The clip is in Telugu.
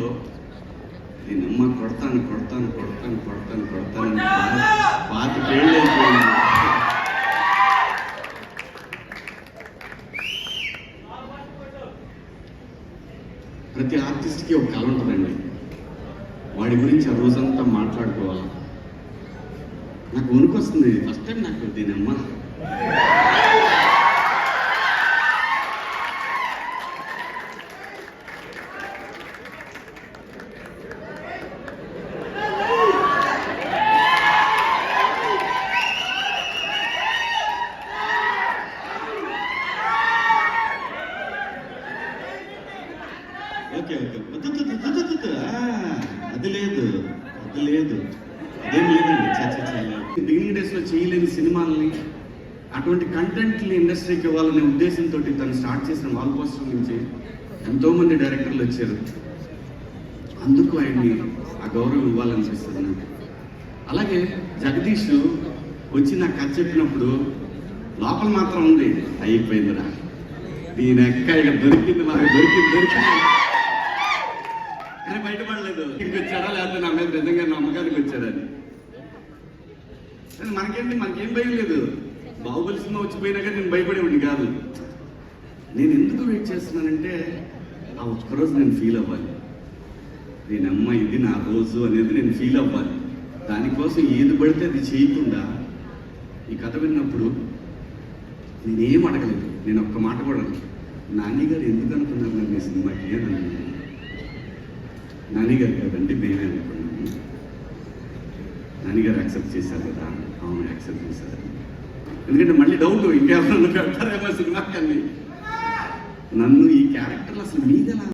సినిమాలో నేను అమ్మ కొడతాను కొడతాను కొడతాను కొడతాను కొడతాను అని పాతికేళ్ళు అయిపోయింది. ప్రతి ఆర్టిస్ట్కి ఒక కళ ఉంటుందండి. వాడి గురించి ఆ రోజంతా మాట్లాడుకోవాలి? నాకు వణుకు వస్తుంది ఫస్ట్ టైం నాకు దీని అమ్మ. ఓకే ఓకే అది లేదు అది లేదు అదేం లేదండి చా చేయలేదు లేదు. బిగినింగ్ డేస్లో చేయలేని సినిమాల్ని అటువంటి కంటెంట్ని ఇండస్ట్రీకి ఇవ్వాలనే ఉద్దేశంతో తను స్టార్ట్ చేసిన వాల్ పోస్టర్ నుంచి ఎంతో మంది డైరెక్టర్లు వచ్చారు అందుకు ఆయన్ని ఆ గౌరవం ఇవ్వాలనిపిస్తుంది నాకు అలాగే జగదీష్ వచ్చి నాకు కథ చెప్పినప్పుడు లోపల మాత్రం ఉంది అయిపోయిందిరా దీని ఎక్క ఇక దొరికింది నాకు దొరికింది దొరికింది నిజంగా నమ్మకానికి వచ్చారని మనకేంటి మనకేం భయం లేదు. బాహుబలి సినిమా వచ్చిపోయినా కానీ నేను భయపడేవాడిని కాదు. నేను ఎందుకు వెయిట్ చేస్తున్నానంటే ఆ ఒక్కరోజు నేను ఫీల్ అవ్వాలి. నేను అమ్మ ఇది నా రోజు అనేది నేను ఫీల్ అవ్వాలి. దానికోసం ఏది పడితే అది చేయకుండా ఈ కథ విన్నప్పుడు నేనేం అడగలేదు. నేను ఒక్క మాట కూడా అడగలేదు. నాని గారు ఎందుకు అనుకున్నారు నన్ను ఈ సినిమాకి అని అన్నాను నాని గారు కదండి మేమే అనుకున్నాను నాని గారు యాక్సెప్ట్ చేశారు కదా అవును యాక్సెప్ట్ చేశారు. ఎందుకంటే మళ్ళీ డౌట్ ఇంకెవరన్నా పెడతారేమో సినిమాకి అని నన్ను ఈ క్యారెక్టర్లు అసలు మీదెలా